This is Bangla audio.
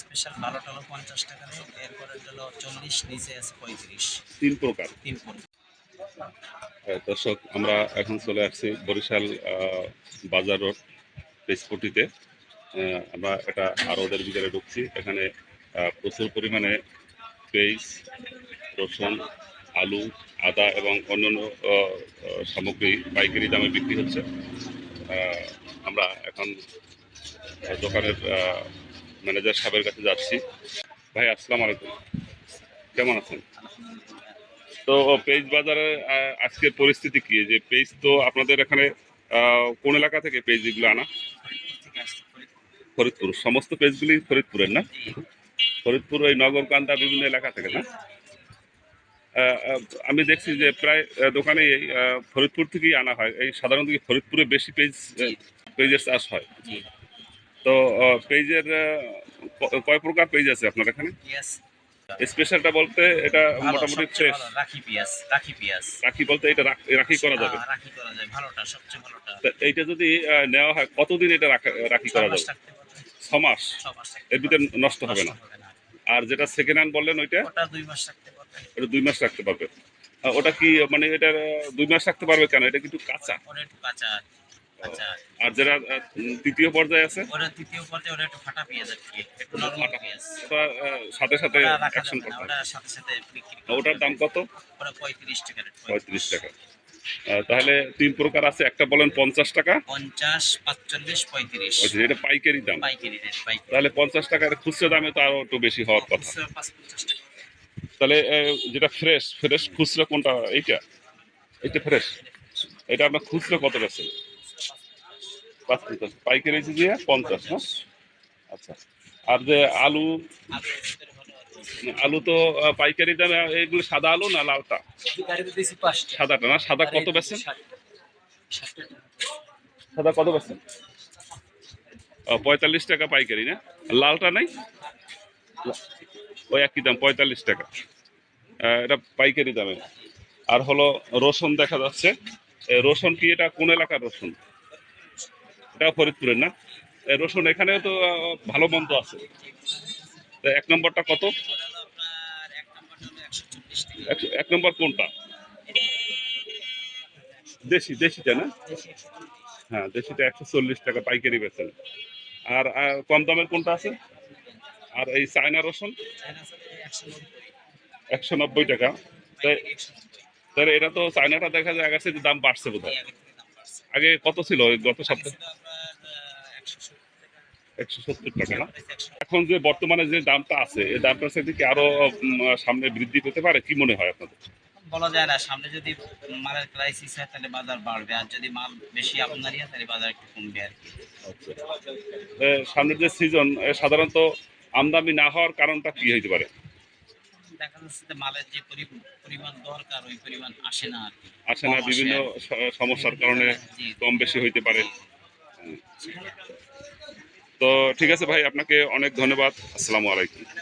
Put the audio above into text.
স্পেশাল ভালোটা হলো পঞ্চাশ টাকা রেট এরপরে হলো চল্লিশ নিচে আছে পঁয়ত্রিশ। তিন প্রকার। তিন ফুট আহ, দর্শক আমরা এখন চলে আসছি বরিশাল বাজার রোড পেসপটিতে আমরা এটা আরদের ভিতরে ঢুকছি। এখানে প্রচুর পরিমাণে পেঁয়াজ রসুন আলু আদা এবং অন্যান্য সামগ্রী পাইকারি দামে বিক্রি হচ্ছে। আমরা এখন দোকানের ম্যানেজার সাহেবের কাছে যাচ্ছি। ভাই, আসসালামু আলাইকুম। কেমন আছেন? তো পেজ বাজারে আজকের পরিস্থিতি কি? যে পেজ তো আপনাদের এখানে কোন এলাকা থেকে পেজ এগুলো আনা? ফরিদপুর। সমস্ত পেজগুলি ফরিদপুরের না? ফরিদপুর ওই নগরকান্দা, বিভিন্ন এলাকা থেকে না? আমি দেখছি যে প্রায় দোকানে এই ফরিদপুর থেকেই আনা হয়। এই সাধারণত ফরিদপুরে বেশি পেজ পেজের চাষ হয়? তো পেজের কয় প্রকার পেজ আছে আপনার এখানে? স্পেশালটা বলতে এটা মোটামুটি ফ্রেশ রাখি পেঁয়াজ রাখি পেঁয়াজ। রাখি বলতে এটা রাখি করা যাবে। হ্যাঁ, রাখি করা যায় ভালোটা সবচেয়ে ভালোটা। এইটা যদি নেওয়া হয় কতদিন এটা রাখা- করা যাবে? ছ মাস? এর ভিতরে নষ্ট হবে না। আর যেটা সেকেন্ড হ্যান্ড বললেন ওইটা? ওটা দুই মাস থাকতে পারবে। এটা দুই মাস রাখতে পারবে। ওটা কি মানে এটা দুই মাস রাখতে পারবে কেন? এটা কিন্তু কাঁচা। কাঁচা। কাঁচা আর উম, তৃতীয় পর্যায়ে আছে? ওটা তৃতীয় পর্যায়ে ওটা একটু ফাটা পেঁয়াজ আর কি একটু নরমাল পেঁয়াজ ওটা সাথে সাথে অ্যাকশন করতে ওটার সাথে সাথে বিক্রি ওটার দাম কত? ওটা পঁয়ত্রিশ টাকা রেট পঁয়ত্রিশ। টাকা। তাহলে তিন প্রকার আছে। একটা বলেন পঞ্চাশ টাকা। পঞ্চাশ পাঁচচল্লিশ পঁয়ত্রিশ। এটা পাইকারি দাম। পাইকারি তাহলে পঞ্চাশ টাকার খুচরা দামে তো আরও একটু বেশি হওয়ার কথা। তাহলে যেটা ফ্রেশ ফ্রেশ খুচরো কোনটা? এইটা? এইটা ফ্রেশ? এটা আপনার খুচরো কত আছে? পাঁচ পঞ্চাশ পাইকারি হচ্ছে দিয়ে পঞ্চাশ না? আচ্ছা। আর যে আলু? আলু তো পাইকারি দামে এগুলো সাদা আলু না লালটা? সাদাটা না? সাদা কত টাকা। সাদা কত বেচেন? ও, পঁয়তাল্লিশ টাকা পাইকারি না? লালটা নাই? ওই একই দাম পঁয়তাল্লিশ টাকা। এটা পাইকারি দামে। আর হলো রসুন দেখা যাচ্ছে। রসুন কি এটা কোন এলাকার রসুন? এটা ফরিদপুরের না? রসুন, এখানেও তো ভালো মন্দ আছে। এক নম্বরটা কত? এক নম্বর কোনটা? দেশি, দেশিটা না। হ্যাঁ দেশিটা একশো চল্লিশ টাকা পাইকারি বেচেন। আর কম দামের কোনটা আছে? আর এই চায়না রসুন? একশো নব্বই টাকা। তাহলে এটা তো চায়নাটা দেখা যায় থেকে দাম বাড়ছে বোধ আগে কত ছিল গত আগে সপ্তাহে ছিল আপনার আহ, একশো সত্তর টাকা একশো সত্তর টাকা। না এখন যে বর্তমানে যে দামটা আছে এই দামটার সাথে কি আরও সামনে বৃদ্ধি পেতে পারে? কি মনে হয় আপনাদের? বলা যায় না সামনে যদি মালের ক্রাইসিস হয় তাহলে বাজার বাড়বে। আর যদি মাল বেশি আমদানি হয় তাহলে বাজার একটু কমবে আর কি। সামনের যে সিজন সাধারণত আমদানি না হওয়ার কারণটা কি হইতে পারে? দেখা যাচ্ছে যে মালের যে পরিমাণ দরকার ওই পরিমাণ আসে না আর আসে না বিভিন্ন সমস্যার কারণে কম বেশি হইতে পারে। তো ঠিক আছে ভাই আপনাকে অনেক ধন্যবাদ। আসসালামু আলাইকুম।